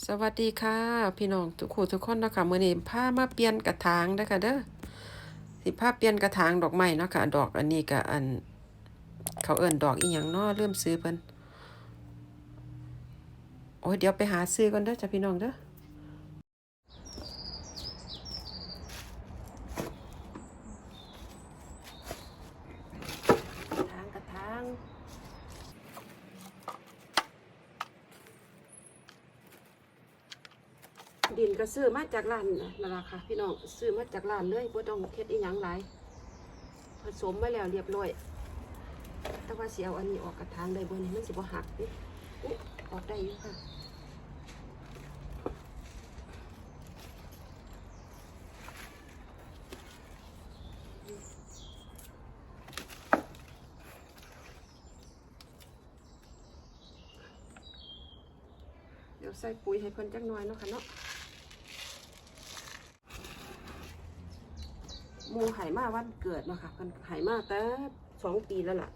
สวัสดีค่ะ พี่น้องทุกคู่ทุกคนนะคะมื่อนี้ผ้ามาเปลี่ยนกระถางเด้ค่ะเด้อสิพาเปลี่ยนกระถางดอกไม้เนาะค่ะดอกอันนี้กับอัน เขาเอิ้นดอกอีหยังเนาะลืมซื้อเพิ่นโอ้ยเดี๋ยวไปหาซื้อก่อนเด้อจ้ะพี่น้องเด้อถางกระถาง ดิน ก็ซื้อมาจากร้านนั่นล่ะค่ะพี่น้องซื้อมาจากร้านเลยบ่ต้องเฮ็ดอีหยังหลายผสมมาแล้วเรียบร้อย แต่ว่าเสิเอาอันนี้ออกกระถางได้บ่นี่มันสิบ่หักดิอุ๊ยออกได้อยู่ค่ะเดี๋ยวใส่ปุ๋ยให้เพิ่นจักหน่อยเนาะค่ะเนาะ มูไหมาวันเกิดเนาะค่ะเพิ่นไหมาแต่สองปีแล้วล่ะ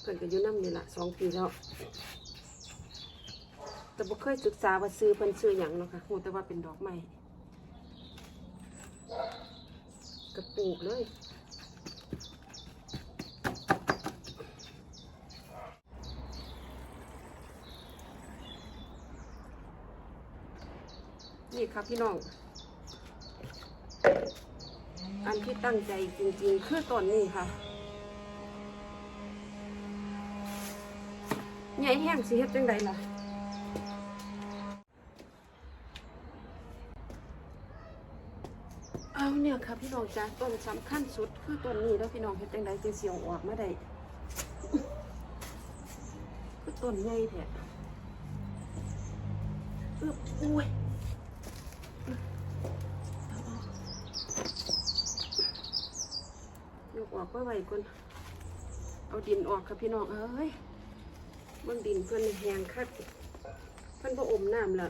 เพิ่นก็อยู่น้ำนี่ล่ะสองปีแล้วแต่บ่เคยศึกษาว่าซื้อเพิ่นซื้อหยังเนาะค่ะฮู้แต่ว่าเป็นดอกไม้กระปลูกเลยนี่ครับพี่น้อง อันที่ตั้งใจจริงๆ คือต้นนี้ค่ะ ใหญ่แห้งสิเฮ็ดจังใดล่ะเอาเนี่ยค่ะพี่น้องจ้าต้นสำคัญสุดคือต้นนี้แล้วพี่น้องเฮ็ดจังใดจึงเสียงออกมาได้คือต้นใหญ่แท้อึบอุ้ย ยก ออกเพื่อไว้ก่อนเอาดินออกครับพี่น้องเอ้ยเบิ่งดินเพื่อนแหงคัดเพื่อนพออมน้ำละ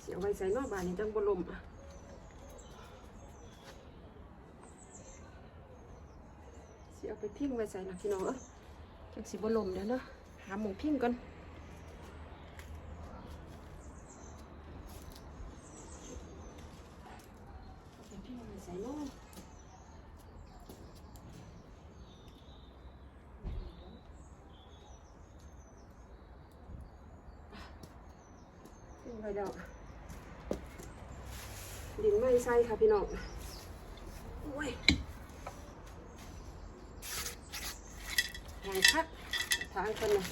เสียไว้ใส่นอกบ้านนี่จังบลมอะเสียเอาไปพิ้งไว้ใส่นะพี่น้องเอ้ยจังสิบลมเดี๋ยวเนาะหาหมูพิ้งก่อนพี่มันใส่โน่นขึ้น ไปดอก ดินไม่ใส่ค่ะพี่น้องโอ้ยแหงคักทางคนนะ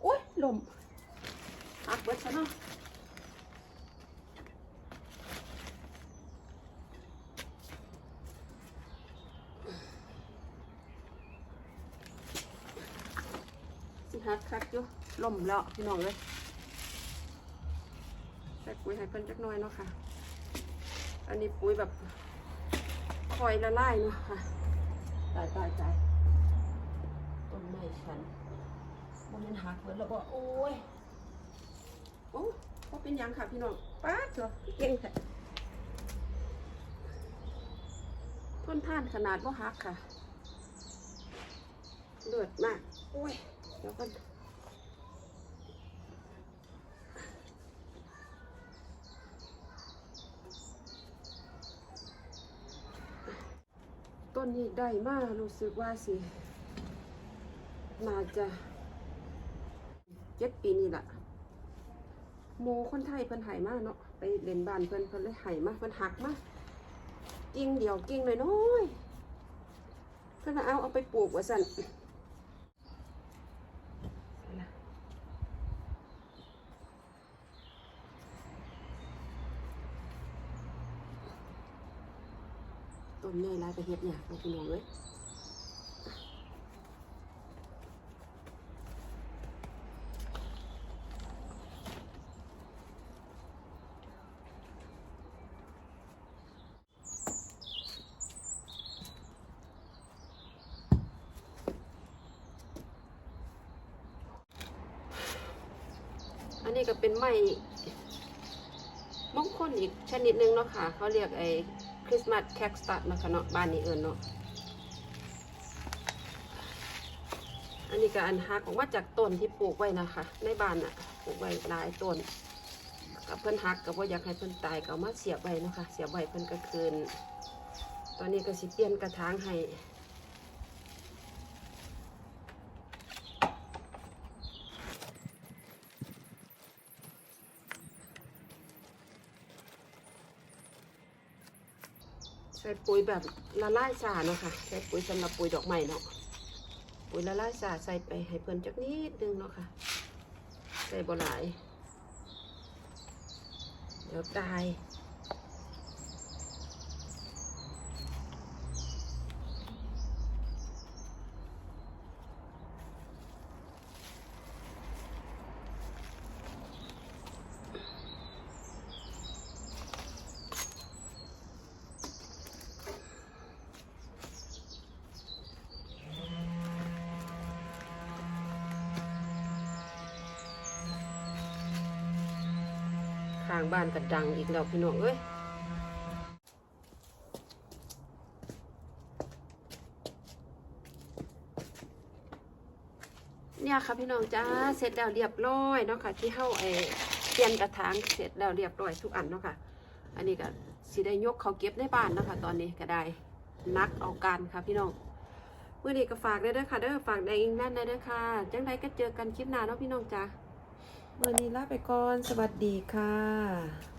โอ้ยลมหักเบิดซะเนาะ สิหักคักอยู่ลมแล้วพี่น้องเลยใส่ปุ๋ยให้เพิ่นจักหน่อยเนาะค่ะ อันนี้ปุ๋ยแบบคอยละลายเนาะค่ะ ตายตายตายต้นไม้ฉันมันเป็นหักเบิดแล้วบ่โอ้ย โอ้ก็เป็นหยังค่ะพี่น้องป้าดเถอะเก่งแท้ต้นท่านขนาดว่าหักค่ะ เลือดมาก โอ้ย เดี๋ยวก่อนต้นนี้ได้มากรู้สึกว่าสิ น่าจะเจ็ดปีนี่แหละโมคนไทยเพิ่นไหมากเนาะไปเล่นบ้านเพิ่นเพิ่นเลยไหมาเพิ่นหักมากกิ่งเดียวกิ่งน้อยๆเพิ่นเอาเอาไปปลูกว่าสั่น ต้นใหญ่หลายไปเฮ็ดหยากไปพี่น้องเอ้ยอันนี้ก็เป็นไม้มงคลอีกชนิดหนึงเนาะค่ะ เขาเรียกไอ คริสต์มาสแคคตัสนะคะเนาะบ้านนี้เอิญเนาะอันนี้ก็อันหักออกมาจากต้นที่ปลูกไว้นะคะ ในบ้านอะปลูกไว้หลายต้นกับเพิ่นหักกับว่าอยากให้เพิ่นตายก็เอามาเสียบไว้นะคะ เสียบไว้เพิ่นก็คืน ตอนนี้ก็สิเปลี่ยนกระถางให้ ส่ปุ๋ยแบบละลายสาเนาะค่ะ ใส่ปุ๋ยสำหรับปุ๋ยดอกใหม่เนาะ ปุ๋ยละลายสาใส่ไปให้เพิ่นจักนิดนึงเนาะค่ะ ใส่บ่หลาย เดี๋ยวตาย ข้างบ้านก็ดังอีกแล้วพี่น้องเอ้ยเนี่ยค่ะพี่น้องจ้าเสร็จแล้วเรียบร้อยเนาะค่ะที่เฮาไอเปลี่ยนกระถางเสร็จแล้วเรียบร้อยทุกอันเนาะค่ะ อันนี้ก็สิได้ยกเขาเก็บในบ้านเนาะค่ะตอนนี้ก็ได้นักเอาการค่ะพี่น้องเมื่อนี้ก็ฝากได้ด้อค่ะเด้อฝากได้อีกนั่นได้ด้อค่ะ จังใดก็เจอกันคลิปหน้าเนาะพี่น้องจ้า เมื่อนี้ลาไปก่อน สวัสดีค่ะ